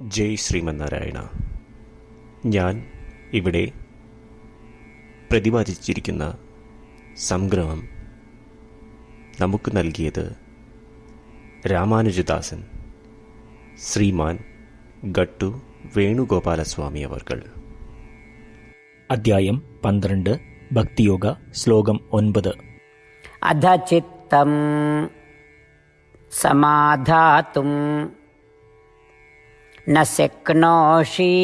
ജയ് ശ്രീമന്നാരായണ. ഞാൻ ഇവിടെ പ്രതിപാദിച്ചിരിക്കുന്ന സംഗ്രഹം നമുക്ക് നൽകിയത് രാമാനുജദാസൻ ശ്രീമാൻ ഗട്ടു വേണുഗോപാലസ്വാമി അവർകൾ. അധ്യായം പന്ത്രണ്ട് ഭക്തിയോഗ ശ്ലോകം ഒൻപത്. അധചിത്തം സമാധാത്തും न शक्नोषि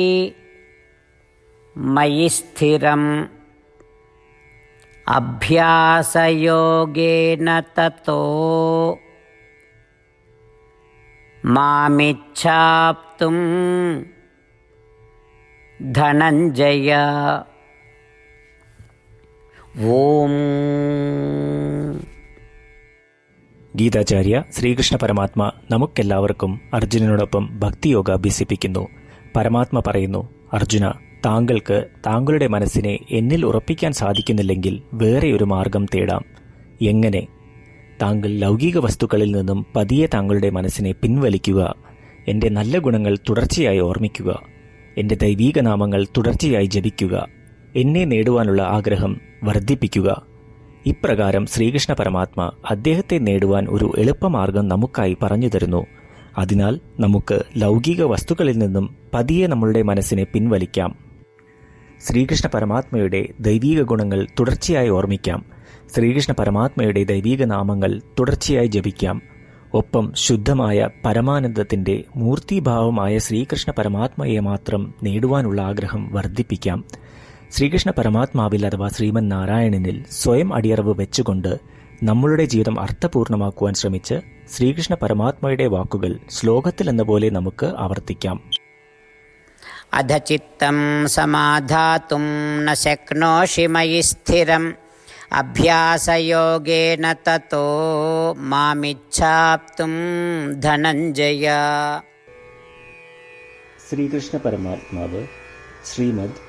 मयि स्थिरम् अभ्यासयोगेन ततो मामिच्छाप्तुं धनञ्जय ॐ ഗീതാചാര്യ ശ്രീകൃഷ്ണ പരമാത്മ നമുക്കെല്ലാവർക്കും അർജുനനോടൊപ്പം ഭക്തിയോഗ അഭ്യസിപ്പിക്കുന്നു. പരമാത്മ പറയുന്നു അർജുന താങ്കൾക്ക് താങ്കളുടെ മനസ്സിനെ എന്നിൽ ഉറപ്പിക്കാൻ സാധിക്കുന്നില്ലെങ്കിൽ വേറെ ഒരു മാർഗം തേടാം. എങ്ങനെ? താങ്കൾ ലൗകിക വസ്തുക്കളിൽ നിന്നും പതിയെ താങ്കളുടെ മനസ്സിനെ പിൻവലിക്കുക. എന്റെ നല്ല ഗുണങ്ങൾ തുടർച്ചയായി ഓർമ്മിക്കുക. എന്റെ ദൈവീക നാമങ്ങൾ തുടർച്ചയായി ജപിക്കുക. എന്നെ നേടുവാനുള്ള ആഗ്രഹം വർദ്ധിപ്പിക്കുക. ഇപ്രകാരം ശ്രീകൃഷ്ണ പരമാത്മ അദ്ദേഹത്തെ നേടുവാൻ ഒരു എളുപ്പമാർഗം നമുക്കായി പറഞ്ഞു തരുന്നു. അതിനാൽ നമുക്ക് ലൗകിക വസ്തുക്കളിൽ നിന്നും പതിയെ നമ്മളുടെ മനസ്സിനെ പിൻവലിക്കാം. ശ്രീകൃഷ്ണ പരമാത്മയുടെ ദൈവീക ഗുണങ്ങൾ തുടർച്ചയായി ഓർമ്മിക്കാം. ശ്രീകൃഷ്ണ പരമാത്മയുടെ ദൈവീക നാമങ്ങൾ തുടർച്ചയായി ജപിക്കാം. ഒപ്പം ശുദ്ധമായ പരമാനന്ദത്തിന്റെ മൂർത്തിഭാവമായ ശ്രീകൃഷ്ണ പരമാത്മയെ മാത്രം നേടുവാനുള്ള ആഗ്രഹം വർദ്ധിപ്പിക്കാം. ശ്രീകൃഷ്ണ പരമാത്മാവിൽ അഥവാ ശ്രീമൻ നാരായണനിൽ സ്വയം അടിയറവ് വെച്ചുകൊണ്ട് നമ്മളുടെ ജീവിതം അർത്ഥപൂർണമാക്കുവാൻ ശ്രമിച്ച് ശ്രീകൃഷ്ണ പരമാത്മയുടെ വാക്കുകൾ ശ്ലോകത്തിൽ എന്ന പോലെ നമുക്ക് ആവർത്തിക്കാം. അധചിത്തം സമാധാതും ന മയി സ്ഥിരം. അഭ്യാസയോഗേന തോ മാമിച്ഛാപ്തും ധനഞ്ജയ. ശ്രീകൃഷ്ണ പരമാത്മാവ് ശ്രീമദ്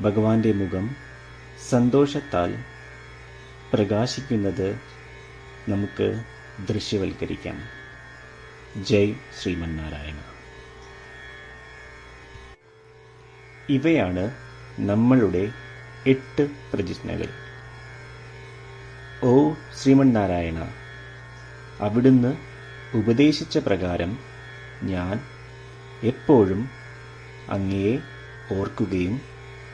ഭഗവാന്റെ മുഖം സന്തോഷത്താൽ പ്രകാശിക്കുന്നത് നമുക്ക് ദൃശ്യവൽക്കരിക്കാം. ജയ് ശ്രീമന്നാരായണ. ഇവയാണ് നമ്മളുടെ എട്ട് പ്രതിജ്ഞകൾ. ഓ ശ്രീമന്നാരായണ അവിടുന്ന് ഉപദേശിച്ച പ്രകാരം ഞാൻ എപ്പോഴും അങ്ങയെ ഓർക്കുകയും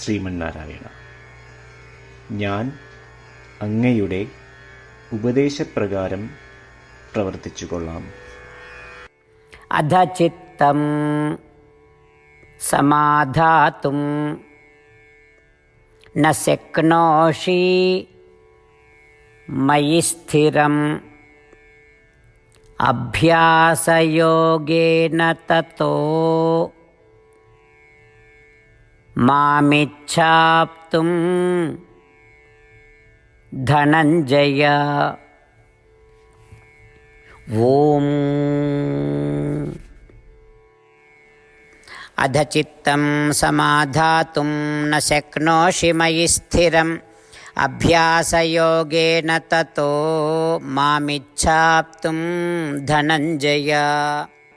ശ്രീമന്നാരായണ ഞാൻ അങ്ങയുടെ ഉപദേശപ്രകാരം പ്രവർത്തിച്ചുകൊള്ളാം अध चित्तं समाधातुं न शक्नोषि मयि स्थिरम् अभ्यासयोगेन ततो మామిచ్చాప్తుం ధనంజయ. ఓం. అధచిత్తం సమాధాతుం న శక్నోషి మయి స్థిరం. అభ్యాసయోగేన తతో మామిచ్చాప్తుం ధనంజయ.